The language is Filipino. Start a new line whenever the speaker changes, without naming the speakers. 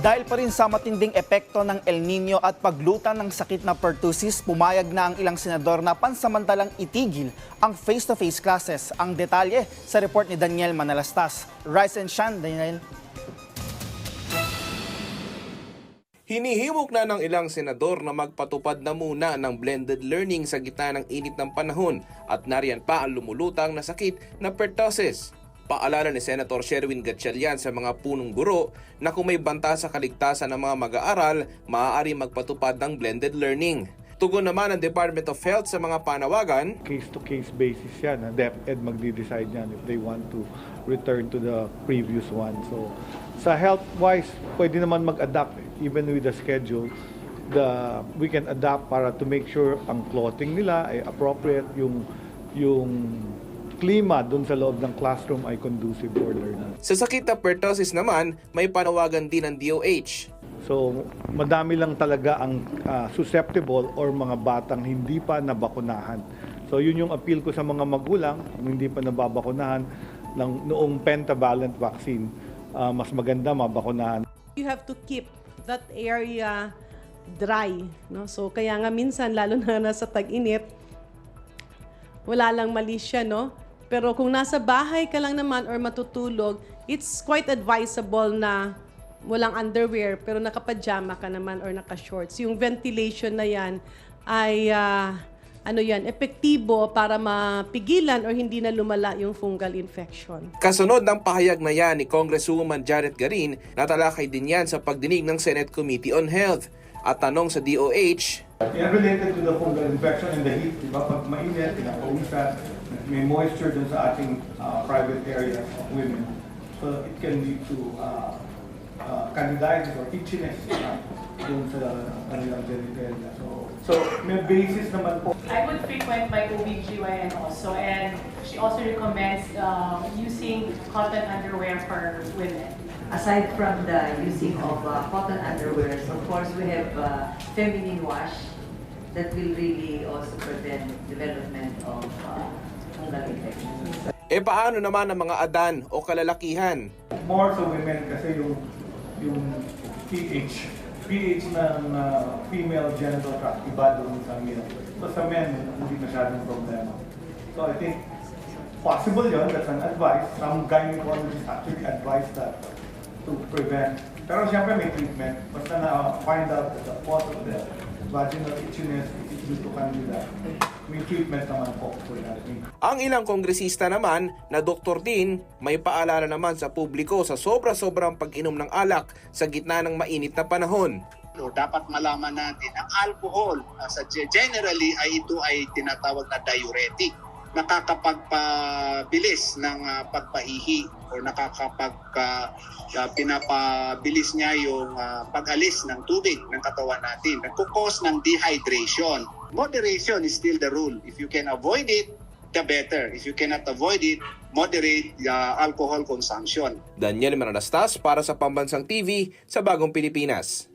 Dahil pa rin sa matinding epekto ng El Nino at paglutan ng sakit na pertussis, pumayag na ang ilang senador na pansamantalang itigil ang face-to-face classes. Ang detalye sa report ni Daniel Manalastas. Rise and shine, Daniel.
Hinihimok na ng ilang senador na magpatupad na muna ng blended learning sa gitna ng init ng panahon at nariyan pa ang lumulutang na sakit na pertussis. Paalala ni Senator Sherwin Gatchalian sa mga punong guro na kung may banta sa kaligtasan ng mga mag-aaral, maaari magpatupad ng blended learning. Tugon naman ang Department of Health sa mga panawagan,
case-to-case basis yan. Ha? DepEd magdi-decide yan if they want to return to the previous one. So, sa health-wise, pwede naman mag-adapt eh. even with the schedule. The, we can adapt para to make sure ang clothing nila ay appropriate, yung, yung klima dun sa loob ng classroom ay conducive for learning.
sa sakit na pertussis naman, may panawagan din ng DOH.
So, madami lang talaga ang ah, susceptible or mga batang hindi pa nabakunahan. So, yun yung appeal ko sa mga magulang, kung hindi pa nababakunahan ng noong pentavalent vaccine, ah, mas maganda mabakunahan.
you have to keep that area dry. No? So, kaya nga minsan, lalo na nasa tag-init, wala lang mali siya, no? Pero kung nasa bahay ka lang naman or matutulog, it's quite advisable na walang underwear pero nakapajama ka naman or naka-shorts. Yung ventilation na yan ay ah, ano yan, epektibo para mapigilan or hindi na lumala yung fungal infection.
Kasunod ng pahayag na yan ni Congresswoman Janet Garin, natalakay din yan sa pagdinig ng Senate Committee on Health. At tanong sa DOH,
Yan related to the fungal infection and the heat, di ba? Pag mainit, pinapausan, may moisture dun sa ating ah, private areas of women. So it can lead to uh, uh, candidiasis or itchiness uh, dun sa kanilang genitalia. So, so may basis naman po
I would frequent my OBGYN also, and she also recommends uh, using cotton underwear for women.
Aside from the using of uh, cotton underwear, of course, we have uh, feminine wash that will really also prevent development of uh, fungal infections.
e paano naman ang mga adan o kalalakihan?
more sa women kasi yung yung pH pH ng uh, female genital tract iba doon sa male. So sa men, hindi masyadong problema. So I think possible yon that's an advice. Some gynecologists actually advise that to prevent. Pero siyempre may treatment. Basta na find out that the cause of the vaginal itchiness is due to candida. May treatment naman po for that.
Ang ilang kongresista naman na doktor din, may paalala naman sa publiko sa sobra-sobrang pag-inom ng alak sa gitna ng mainit na panahon.
o dapat malaman natin ang alcohol uh, sa generally ay ito ay tinatawag na diuretic nakakapagpabilis ng uh, pagpahihi o nakakapag uh, pinapabilis niya yung uh, pag-alis ng tubig ng katawan natin. Nagkukos ng dehydration. Moderation is still the rule. If you can avoid it the better. If you cannot avoid it moderate uh, alcohol consumption.
Daniel Mananastas para sa Pambansang TV sa Bagong Pilipinas.